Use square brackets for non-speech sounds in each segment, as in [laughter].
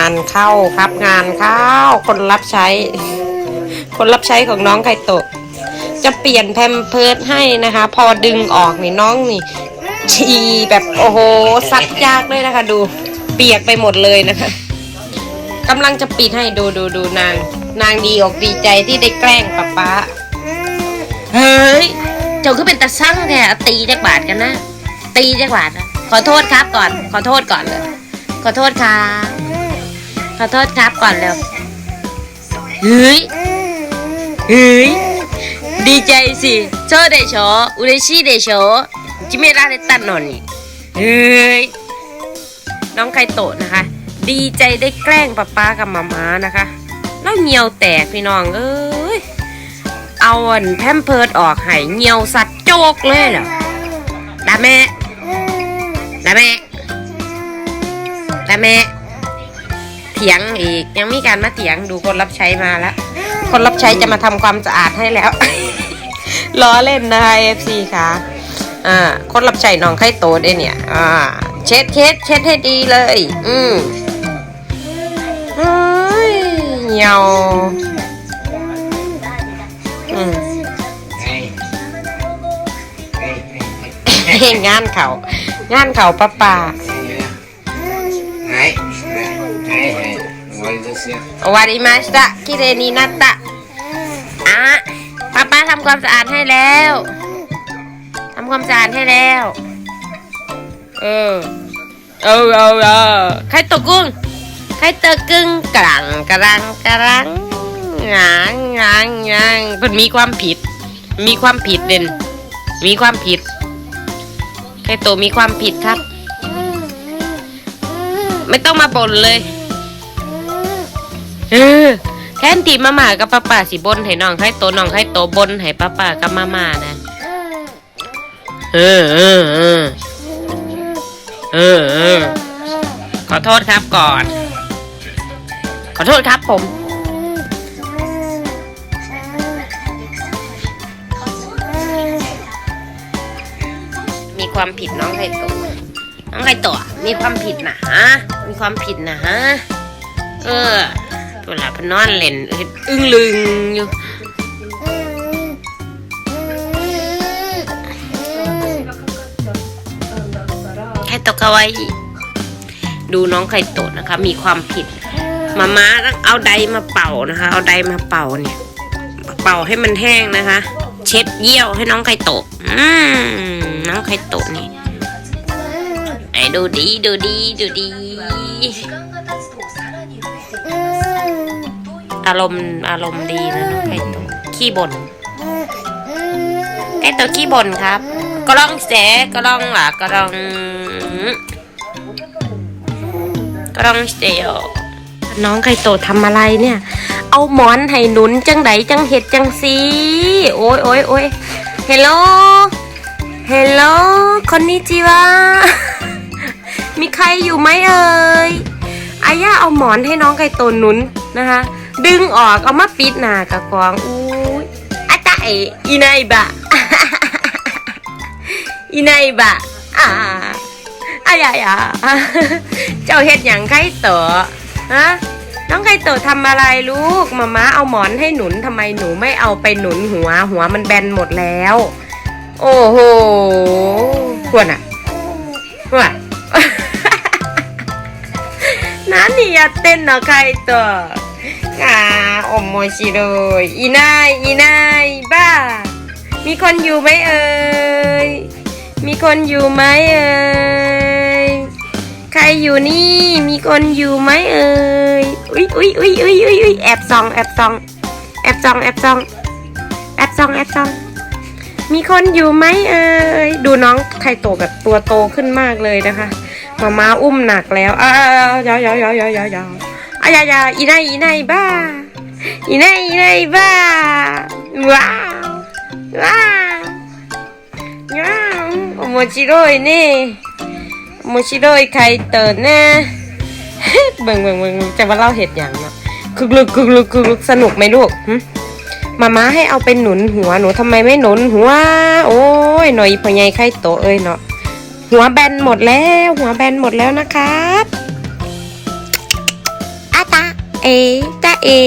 านเข้าครับงานเข้าคนรับใช้ คนรับใช้ของน้องไคโตะจะเปลี่ยนแพมเพิร์ดให้นะคะ พอดึงออกนี่น้องนี่ชีแบบโอ้โหซัดยากเลยนะคะ ดูเปียกไปหมดเลยนะคะกำลังจะปิดให้ดูดูดูนาง นางดีอกดีใจที่ได้แกล้งป๊าป๊าเฮ้ยเจ้าก็เป็นตาสั่งแท้ตีจักบาทกันนะ ตีจักบาทนะขอโทษครับก่อน ขอโทษก่อนเลย ขอโทษครับ ขอโทษครับก่อนเร็วเฮ้ยเฮ้ยดีใจสิโชว์เดโชอุเรชิเดโชจิเมราเรตันนอนนี่เฮ้ยน้องไคโตะนะคะ ดีใจได้แกล้งป๊าป๊ากับมาม้านะคะแล้วเงียวแตกพี่น้องเอ้ยเอาอันแพมเพิร์ดออกให้เงียวสัตว์โจกเลยเหรอดาแม่ดาแม่ดาแม่ เถียงอีก ยังมีการมาเถียงดูคนรับใช้มาแล้ว คนรับใช้จะมาทำความสะอาดให้แล้ว ล้อเล่นนะคะเอฟซีค่ะอ่าคนรับใช้น้องไข่โตได้เนี่ย อ่า เช็ดเช็ดเช็ดให้ดีเลย อืมเหี่ยวอืมงานเขางานเขาป้าป้าไห ですよ。 โอวาริมาสตะคิเรนีนัตตะอ่ะป้าป้าทำความสะอาดให้แล้วทำความสะอาดให้แล้ว เออ เออเออเออใครตกกุ้งใครตกกึ่งกรังกรังกรังงางงางงางเพิ่นมีความผิด มีความผิดเด่น มีความผิดใครโตมีความผิดครับ ไม่ต้องมาบ่นเลย เออ แทนที่มาม่ากับป้าป่าสิบนให้น้องให้โตน้องให้โตบนให้ป้าป่ากับมาม่านะเออเออเออเออเออขอโทษครับก่อน ขอโทษครับผม มีความผิดน้องไข่โตน้องไข่โตมีความผิดนะฮะมีความผิดนะฮะเออ เวลาพนนอนเล่นอึ้งลึงอยู่แค่ตกเอาไว้ดูน้องไข่โตะนะคะ มีความผิดมาม่าต้องเอาไดมาเป่านะคะ เอาไดมาเป่าเนี่ย เป่าให้มันแห้งนะคะ เช็ดเยี่ยวให้น้องไข่โตะอืมน้องไข่โตะนี่ไอ้ดูดีดูดีดูดี อารมณ์อารมณ์ดีนะน้องไก่โตะขี้บ่นไก่โตะขี้บ่นครับก็ล้องเสก็ล้องล่ะก็ล้องก็ล้องเสียน้องไก่โตทำอะไรเนี่ย เอาหมอนให้หนุนจังไดจังเห็ดจังสีโอ้ยโอ้ยโอ้ยเฮลโลเฮลโลคอนนิจิวะมีใครอยู่ไหมเอ่ย อาย่าเอาหมอนให้น้องไก่โตหนุนนะคะ ดึงออกเอามาปิดหน้ากะกวางอุ้ยอาตาเออีไนบะอีไนบะอ่าอายายาเจ้าเฮ็ดอย่างไก่โตฮะน้องไก่โตทำอะไรลูกมาม้าเอาหมอนให้หนุนทำไมหนูไม่เอาไปหนุนหัว หัวมันแบนหมดแล้ว โอ้โหควรอะควร やってんのカイトあー面白いいないいないบ้า มีคนอยู่ไหมเอ่ย มีคนอยู่ไหมเอ่ย ใครอยู่นี่ มีคนอยู่ไหมเอ่ย อุ้ยอุ้ยอุ้ยอุ้ยอุ้ยอุ้ยแอบส่องแอบส่องแอบส่องแอบส่องแอบส่องแอบส่อง มีคนอยู่ไหมเอ่ย ดูน้องไข่โตแบบตัวโตขึ้นมากเลยนะคะ มามาอุ้มหนักแล้วอ้าวยาวยาวยาวยาวยาวยาวอายายาอีไยอีไยบ้า อีไยอีไยบ้า ว้าว ว้าวว้าวโมชิโร่เน่โมชิโร่ใครเติร์นแน่เบิ่งเบิ่งเบิ่งจะมาเล่าเหตุอย่างเนาะคึกลึกคึกลึกคึกลึกสนุกไหมลูกมาม้าให้เอาไปหนุนหัวหนูทำไมไม่หนุนหัว โอ้ยหน่อยพ่อใหญ่ไข่โตเอ้ยเนาะ หัวแบนหมดแล้ว หัวแบนหมดแล้วนะครับเอ๋จ้าเอ๋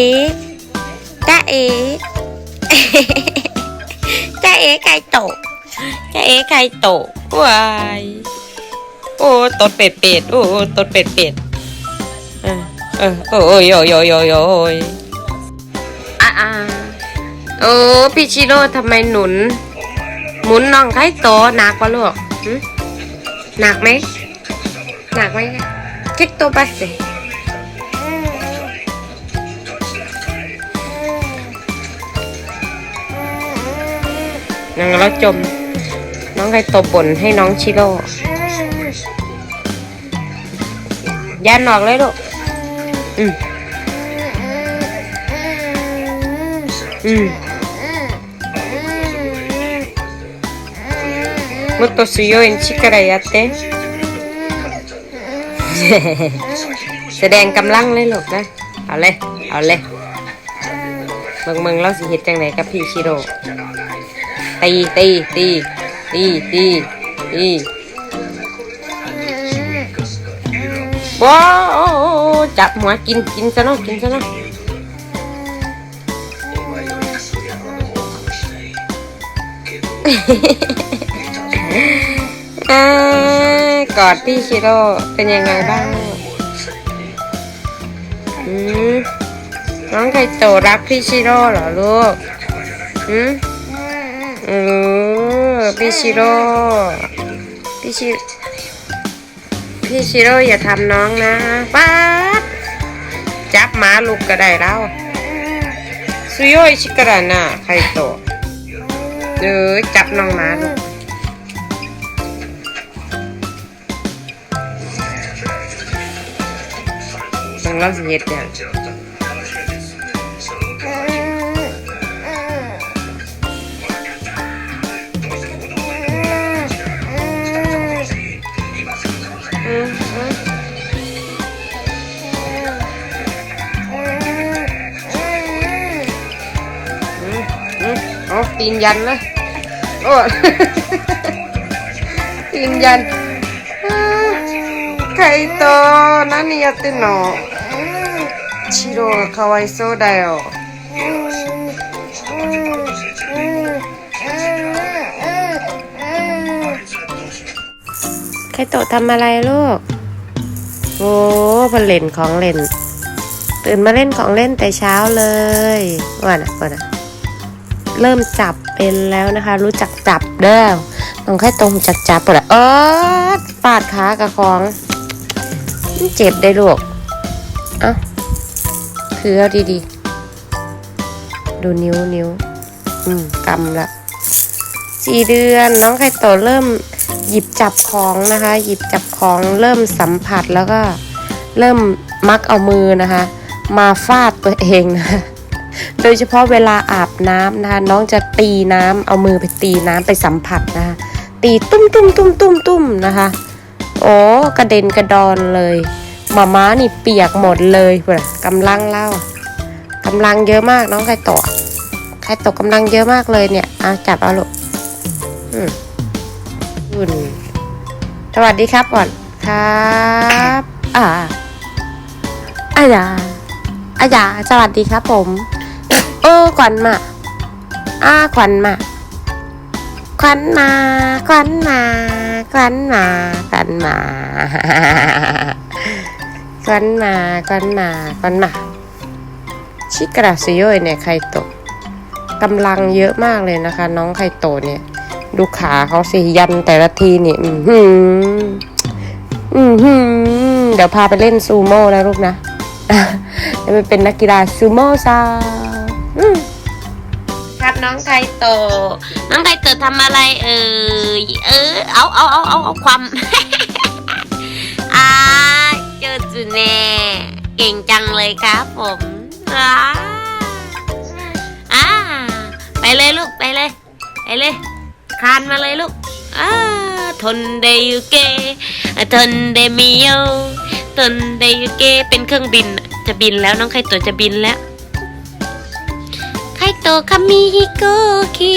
จ้าเอ๋จ้าเอไก่โตะจ้าเอไก่โตวายโอ้ตดเป็ดเป็ดโอ้ตดเป็ดเป็ดเออเออโอ้ยโอ้ยโอ้ยโอ้ยโอ้ยอะอะโอ้พี่ชิโร่ทำไมหนุน หมุนน้องไข่โตหนักปะลูก หนักไหมหนักไหมคิดตัวไปสิน้องแล้วจม น้องไก่ตบบ่นให้น้องชิโร่ยันออกเลยลูกอืมอืม 것도 수요인 치카라야떼 แสดงกำลังเลยหรอกนะ เอาเลย เอาเลยมึงมึงเราสิเห็ดจังไหนกับพี่ชิโร่ตีตีตีตีตีตีว้าจับหัวกินกินซะเนาะกินซะเนาะเฮ้ อ่ากอดพี่ชิโร่เป็นยังไงบ้างอืมน้องไข่โตรักพี่ชิโร่เหรอลูกอืมเออพี่ชิโร่พี่ชิพี่ชิโร่อย่าทำน้องนะป๊าจับหมาลูกก็ได้แล้วสุโยชิกระนะใคโตเออจับน้องหมาลูก 장난 oh, oh. [laughs] ah, Kaito, nani yatte チロがかわいそうだよไข่โตทำอะไรลูก โอ้มาเล่นของเล่น ตื่นมาเล่นของเล่นแต่เช้าเลยว่านะว่านะเริ่มจับเป็นแล้วนะคะ รู้จักจับเด้อน้องแค่ตรงจักจับปวดเออปาดขากับของมันเจ็บได้ลูกเอ้า คือเอาดีๆ ดูนิ้วนิ้ว อืมกำละสี่เดือนน้องไข่โตเริ่มหยิบจับของนะคะ หยิบจับของเริ่มสัมผัสแล้วก็เริ่มมักเอามือนะคะ มาฟาดตัวเองนะโดยเฉพาะเวลาอาบน้ำนะคะ น้องจะตีน้ำเอามือไปตีน้ำไปสัมผัสนะคะตีตุ้มตุ้มตุ้มตุ้มตุ้มนะคะ โอ้กระเด็นกระดอนเลย หมาม้านี่เปียกหมดเลยเว้ยกำลังเล่ากำลังเยอะมากน้องไข่ตะไข่ตะกำลังเยอะมากเลยเนี่ยเอาจับเอาลูกอืมอุ่นสวัสดีครับก่อนครับอ่าอายาอายาสวัสดีครับผมเออขวัญมาอ้าขวัญมาขวัญมาขวัญมาขวัญมาขวัญมา ขวัญมาขวัญมาขวัญมาชิกราซิโยยเนี่ยไคโตะกำลังเยอะมากเลยนะคะ น้องไคโตะเนี่ย ดูขาเขาสิยันแต่ละทีนี่อือหืออือหือเดี๋ยวพาไปเล่นซูโม่นะลูกนะจะไปเป็นนักกีฬาซูโม่ซาครับน้องไทโตน้องไทโตทำอะไรเอ่ยเออเอาเอาเอาเอาเอาความอ่า เจอจุเน่เก่งจังเลยครับผมอ่าอ่าไปเลยลูกไปเลย ไปเลยคานมาเลยลูกอ่าทนเดยุเกทนเดมิโยทนเดยุเกเป็นเครื่องบินจะบินแล้วน้องไคโตะจะบินแล้วไคโตะคามิฮิโกคิ